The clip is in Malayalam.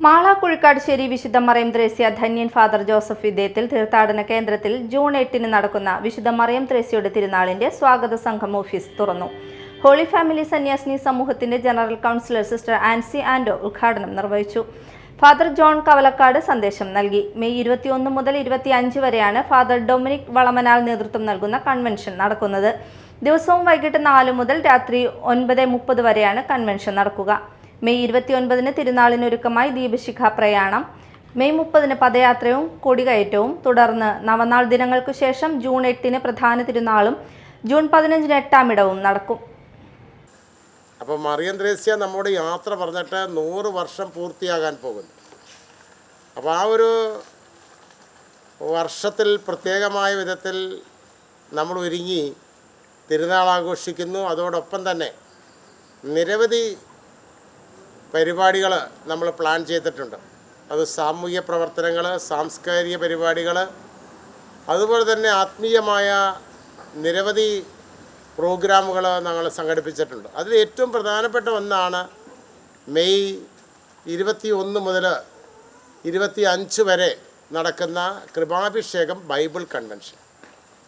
മാള കുഴിക്കാട്ശ്ശേരി വിശുദ്ധ മറിയം ത്രേസ്യ ധന്യൻ ഫാദർ ജോസഫ് വിദ്യത്തിൽ തീർത്ഥാടന കേന്ദ്രത്തിൽ ജൂൺ എട്ടിന് നടക്കുന്ന വിശുദ്ധ മറിയം ത്രേസ്യയുടെ തിരുനാളിന്റെ സ്വാഗത സംഘം ഓഫീസ് തുറന്നു. ഹോളി ഫാമിലി സന്യാസിനി സമൂഹത്തിന്റെ general councillor sister Ancy Ando ഉദ്ഘാടനം നിർവഹിച്ചു. ഫാദർ ജോൺ കവലക്കാട് സന്ദേശം നൽകി. മെയ് ഇരുപത്തിയൊന്ന് മുതൽ ഇരുപത്തിയഞ്ച് വരെയാണ് ഫാദർ ഡൊമിനിക് വളമനാൽ നേതൃത്വം നൽകുന്ന കൺവെൻഷൻ നടക്കുന്നത്. ദിവസവും വൈകിട്ട് നാല് മുതൽ രാത്രി ഒൻപത് മുപ്പത് വരെയാണ് കൺവെൻഷൻ നടക്കുക. മെയ് ഇരുപത്തിയൊൻപതിന് തിരുനാളിനൊരുക്കമായി ദീപശിഖ പ്രയാണം. മെയ് മുപ്പതിന് പദയാത്രയും കൊടികയറ്റവും. തുടർന്ന് നവനാൾ ദിനങ്ങൾക്കു ശേഷം ജൂൺ എട്ടിന് പ്രധാന തിരുനാളും ജൂൺ പതിനഞ്ചിന് എട്ടാം ഇടവും നടക്കും. അപ്പോൾ മറിയം ത്രേസ്യ നമ്മുടെ യാത്ര പറഞ്ഞിട്ട് നൂറ് വർഷം പൂർത്തിയാകാൻ പോകുന്നു. അപ്പോൾ ആ ഒരു വർഷത്തിൽ പ്രത്യേകമായ വിധത്തിൽ നമ്മൾ ഒരുങ്ങി തിരുനാൾ ആഘോഷിക്കുന്നു. അതോടൊപ്പം തന്നെ നിരവധി പരിപാടികൾ നമ്മൾ പ്ലാൻ ചെയ്തിട്ടുണ്ട്. അത് സാമൂഹ്യ പ്രവർത്തനങ്ങൾ സാംസ്കാരിക പരിപാടികൾ അതുപോലെ തന്നെ ആത്മീയമായ നിരവധി പ്രോഗ്രാമുകൾ ഞങ്ങൾ സംഘടിപ്പിച്ചിട്ടുണ്ട്. അതിൽ ഏറ്റവും പ്രധാനപ്പെട്ട ഒന്നാണ് മെയ് ഇരുപത്തി ഒന്ന് മുതൽ ഇരുപത്തി അഞ്ച് വരെ നടക്കുന്ന കൃപാഭിഷേകം ബൈബിൾ കൺവെൻഷൻ.